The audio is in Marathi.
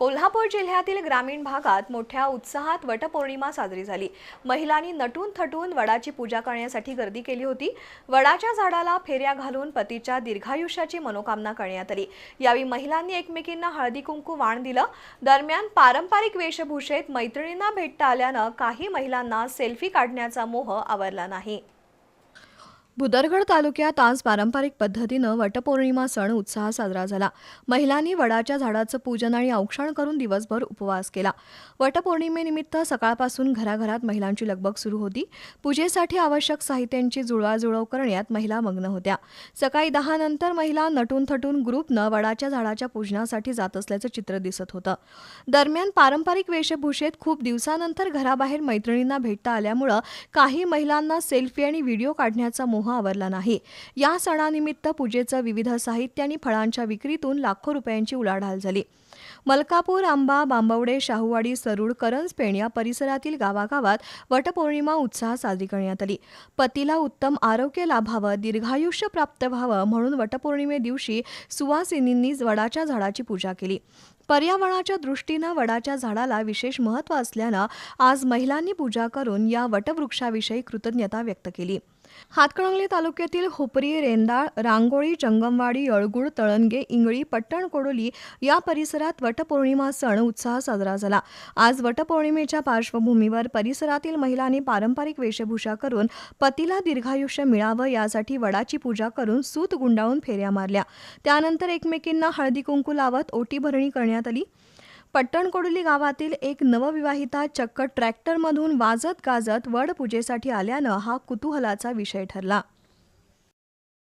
कोल्हापूर जिल्ह्यातील ग्रामीण भागात मोठ्या उत्साहात वटपौर्णिमा साजरी झाली. महिलांनी नटून थटून वडाची पूजा करण्यासाठी गर्दी केली होती. वडाच्या झाडाला फेऱ्या घालून पतीच्या दीर्घायुष्याची मनोकामना करण्यात आली. यावेळी महिलांनी एकमेकींना हळदी कुंकू वाण दिलं. दरम्यान पारंपरिक वेशभूषेत मैत्रिणींना भेटता आल्यानं काही महिलांना सेल्फी काढण्याचा मोह आवरला नाही. भुदरगड तालुक्यात आज पारंपरिक पद्धतीनं वटपौर्णिमा सण उत्साहात साजरा झाला. महिलांनी वडाच्या झाडाचं पूजन आणि औक्षण करून दिवसभर उपवास केला. वटपौर्णिमेनिमित्त सकाळपासून घराघरात महिलांची लगबग सुरू होती. पूजेसाठी आवश्यक साहित्यांची जुळवाजुळव करण्यात महिला मग्न होत्या. सकाळी दहा नंतर महिला नटून थटून ग्रुपनं वडाच्या झाडाच्या पूजनासाठी जात असल्याचं चित्र दिसत होतं. दरम्यान पारंपरिक वेशभूषेत खूप दिवसानंतर घराबाहेर मैत्रिणींना भेटता आल्यामुळं काही महिलांना सेल्फी आणि व्हिडिओ काढण्याचा मोह आवरला नाही. या सणानिमित्त पूजेचं विविध साहित्य आणि फळांच्या विक्रीतून लाखो रुपयांची उलाढाल झाली. मलकापूर आंबा बांबवडे शाहूवाडी सरूड करंजपेण या परिसरातील गावागावात वटपौर्णिमा उत्साह साजरी करण्यात आली. पतीला उत्तम आरोग्य लाभावं दीर्घायुष्य प्राप्त व्हावं म्हणून वटपौर्णिमे दिवशी सुवासिनींनी वडाच्या झाडाची पूजा केली. पर्यावरणाच्या दृष्टीनं वडाच्या झाडाला विशेष महत्त्व असल्यानं आज महिलांनी पूजा करून या वटवृक्षाविषयी कृतज्ञता व्यक्त केली. हातकणंगले तालुक्यातील हुपरी रेंदाळ रांगोळी जंगमवाडी यळगुळ तळणगे इंगळी पट्टण कोडोली या परिसरात वटपौर्णिमा सण उत्साह साजरा झाला. आज वटपौर्णिमेच्या पार्श्वभूमीवर परिसरातील महिलांनी पारंपरिक वेशभूषा करून पतीला दीर्घायुष्य मिळावं यासाठी वडाची पूजा करून सूत गुंडाळून फेऱ्या मारल्या. त्यानंतर एकमेकींना हळदी कुंकू लावत ओटी भरणी करण्यात आली. पट्टणकोडुली गावातील एक नवविवाहिता चक्क ट्रॅक्टरमधून वाजत गाजत वडपूजेसाठी आल्यानं हा कुतूहलाचा विषय ठरला.